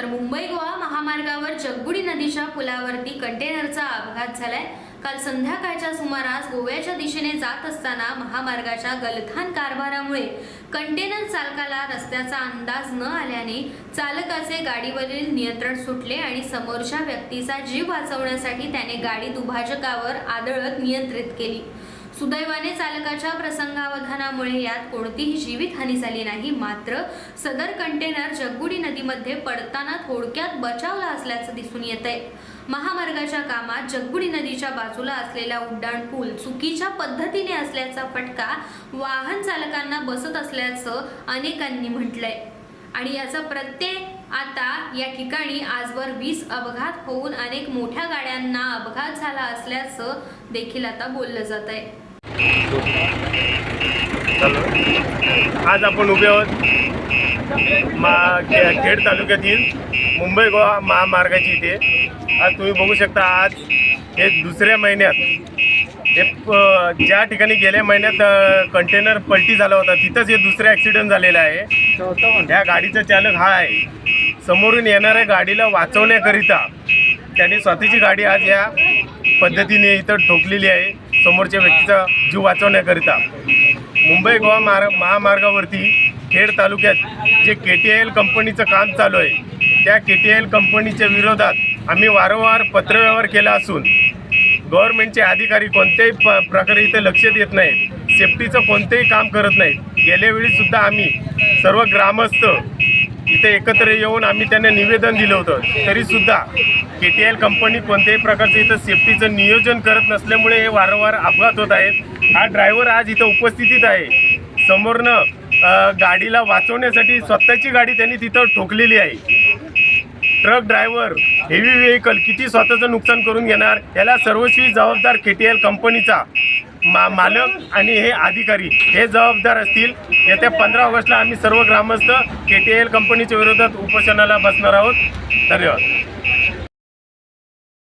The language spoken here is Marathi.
तर मुंबई गोवा महामार्गावर जगबुडी नदीच्या पुलावरती कंटेनरचा अपघात झालाय. काल संध्याकाळच्या सुमारास गोव्याच्या दिशेने जात असताना महामार्गाच्या गलथान कारभारामुळे कंटेनर चालकाला रस्त्याचा अंदाज न आल्याने चालकाचे गाडीवरील नियंत्रण सुटले आणि समोरच्या व्यक्तीचा जीव वाचवण्यासाठी त्याने गाडी दुभाजकावर आदळत नियंत्रित केली. सुदैवाने चालकाच्या प्रसंगावधानामुळे यात कोणतीही जीवितहानी झाली नाही. मात्र सदर कंटेनर जगबुडी नदीमध्ये पडताना थोडक्यात बचावला असल्याचं दिसून येत आहे महामार्गाच्या कामात जगबुडी नदीच्या बाजूला असलेला उड्डाण पूल चुकीच्या पद्धतीने असल्याचा फटका वाहन चालकांना बसत असल्याचं अनेकांनी म्हटलंय. आणि याचा प्रत्यय आता या ठिकाणी आजवर वीस अपघात होऊन अनेक मोठ्या गाड्यांना अपघात झाला असल्याचं देखील आता बोललं जात आहे. आज आपण उभे आहोत मा खे- खेड तालुक्यातील मुंबई गोवा महामार्गाची इथे. आज तुम्ही बघू शकता आज हे दुसऱ्या महिन्यात हे ज्या ठिकाणी गेल्या महिन्यात कंटेनर पलटी झाला होता तिथंच हे दुसरं ॲक्सिडेंट झालेलं आहे. ह्या गाडीचा चालक हा आहे. समोरून येणाऱ्या गाडीला वाचवण्याकरिता त्याने स्वतःची गाडी आज या पद्धतीने इथं ठोकलेली आहे. समोरच्या व्यक्तीचा जीव वाचवण्याकरिता. मुंबई गोवा मार्ग महामार्गावरती खेड तालुक्यात जे के टी एल कंपनीचं काम चालू आहे त्या के टी एल कंपनीच्या विरोधात आम्ही वारंवार पत्रव्यवहार केला असून गव्हर्नमेंटचे अधिकारी कोणत्याही प प्रकारे इथं लक्ष देत नाहीत. सेफ्टीचं कोणतेही काम करत नाहीत. गेल्या आम्ही सर्व ग्रामस्थ इथे एकत्र येऊन आम्ही त्यांना निवेदन दिलं होतं. तरीसुद्धा के टी एल कंपनी कोणत्याही प्रकारचं इथं सेफ्टीचं नियोजन करत नसल्यामुळे हे वारंवार अपघात होत आहेत. हा ड्रायव्हर आज इथं उपस्थितीत आहे. समोरनं गाडीला वाचवण्यासाठी स्वतःची गाडी त्यांनी तिथं ठोकलेली आहे. ट्रक ड्रायव्हर हेवी व्हेकल किती स्वतःचं नुकसान करून घेणार? याला सर्वस्वी जबाबदार के टी एल कंपनीचा मा मालक आणि हे अधिकारी हे जबाबदार असतील. येत्या पंधरा ऑगस्टला आम्ही सर्व ग्रामस्थ के टी एल कंपनीच्या विरोधात उपोषणाला बसणार आहोत. धन्यवाद.